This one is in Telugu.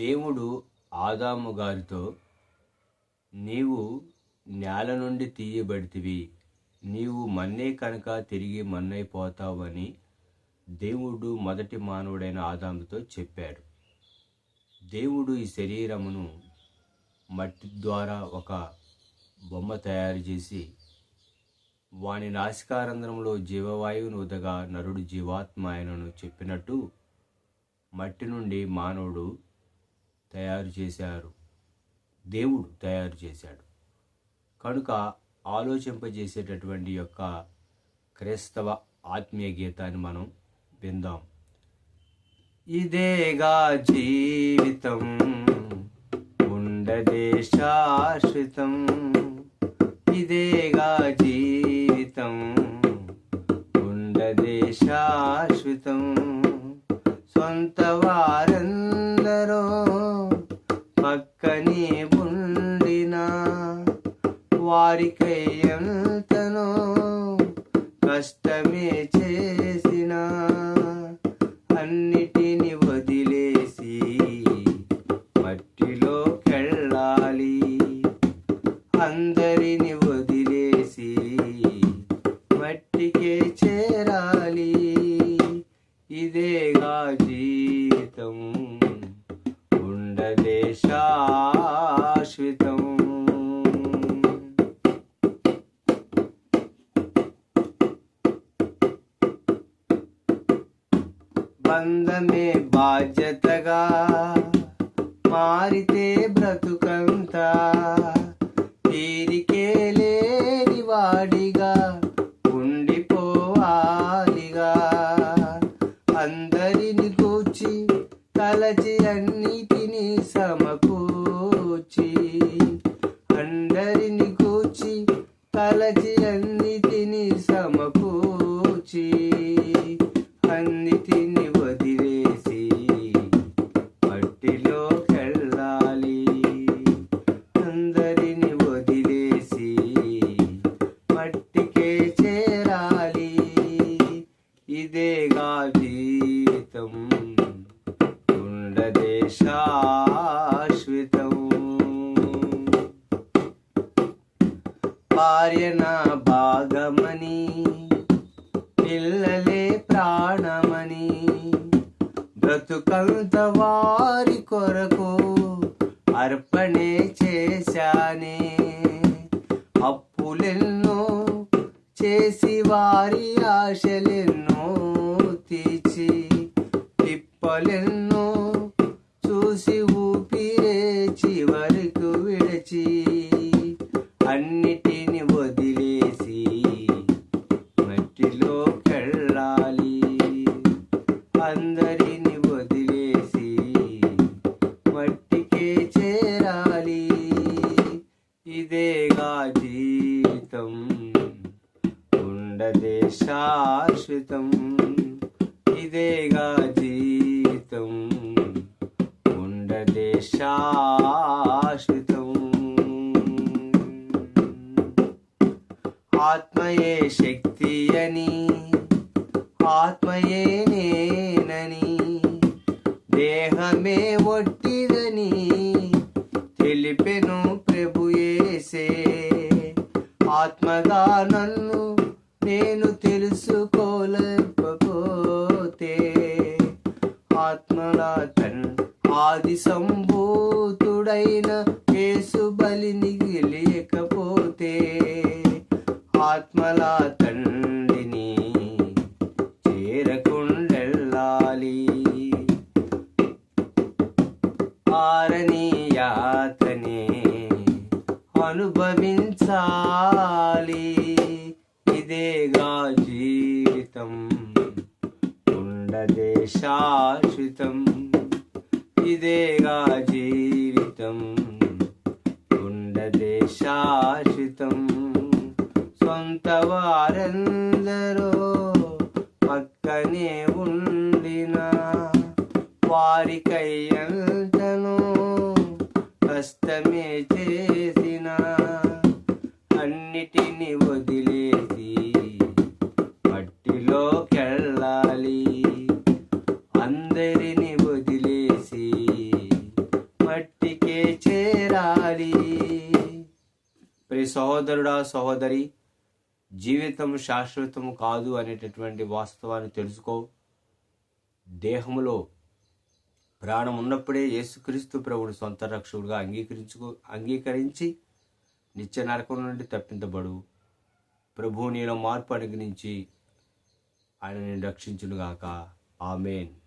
దేవుడు ఆదాము గారితో నీవు నేల నుండి తీయబడితివి నీవు మన్నే కనుక తిరిగి మన్నైపోతావని దేవుడు మొదటి మానవుడైన ఆదాముతో చెప్పాడు. దేవుడు ఈ శరీరమును మట్టి ద్వారా ఒక బొమ్మ తయారు చేసి వాని నాసికారంధ్రంలో జీవవాయువును ఉదగా నరుడు జీవాత్మ ఆయనను చెప్పినట్టు మట్టి నుండి మానవుడు తయారు చేశారు. దేవుడు తయారు చేశాడు. కనుక ఆలోచింపజేసేటటువంటి యొక్క క్రైస్తవ ఆత్మీయ గీతాన్ని మనం విందాం. ఇదేగా జీవితం ఉండదే శాశ్వతం ఇదేగా జీవితం ఉండదే శాశ్వతం సొంత వారంతా పక్కనే ఉండినా వారికై ఎంతనో కష్టమే చేసిన అన్ని శాశ్వతం బంధమే బాధ్యతగా మారితే బ్రతుకంతా. ఇదేగా జీవితం ఉండదే భార్య నా భాగమని పిల్లలే ప్రాణమని బ్రతుకంత వారి కొరకు అర్పణే చేశానే. అప్పులెన్నో చేసి వారి ఆశలెన్నో తిప్పలెన్నో చూసి ఊపిరే చివరకు విడిచి అన్నిటిని వదిలేసి మట్టిలోకెళ్ళాలి అందరిని వదిలేసి మట్టికే చేరాలి. ఇదేగా జీవితం. ఉండదే శాశ్వతం. ఇదేగా జీవితం. శాశ్వతం ఆత్మయే శక్తి అని ఆత్మయే నేనని దేహమే ఒట్టిదని తెలిపెను ప్రభుయేసే ఆత్మగా నన్ను నేను తెలుసుకోలేకపోతే ఆత్మలా తన్ ఆది సంభూతుడైన యేసు బలిని లేకపోతే ఆత్మల తండ్రిని చేరకుండెళ్ళాలి. ఆరని యాతనే అనుభవించాలి ఇదేగా జీవితం ఉండదే శాశ్వతం. ఇదేగా జీవితం. ఉండదే శాశ్వతం సొంత వారందరూ పక్కనే ఉండిన వారికై ఎంతనో కష్టమే చేసిన అన్నిటిని వదిలేసి మట్టిలోకెళ్ళాలి. సహోదరుడా సహోదరి జీవితం శాశ్వతం కాదు అనేటటువంటి వాస్తవాన్ని తెలుసుకో. దేహములో ప్రాణం ఉన్నప్పుడే యేసుక్రీస్తు ప్రభుని సొంత రక్షకుడుగా అంగీకరించుకో అంగీకరించి నిత్య నరకం నుండి తప్పించబడు ప్రభువు నీలో మార్పు అనుగ్రహించి ఆయన రక్షించునుగాక. ఆమెన్.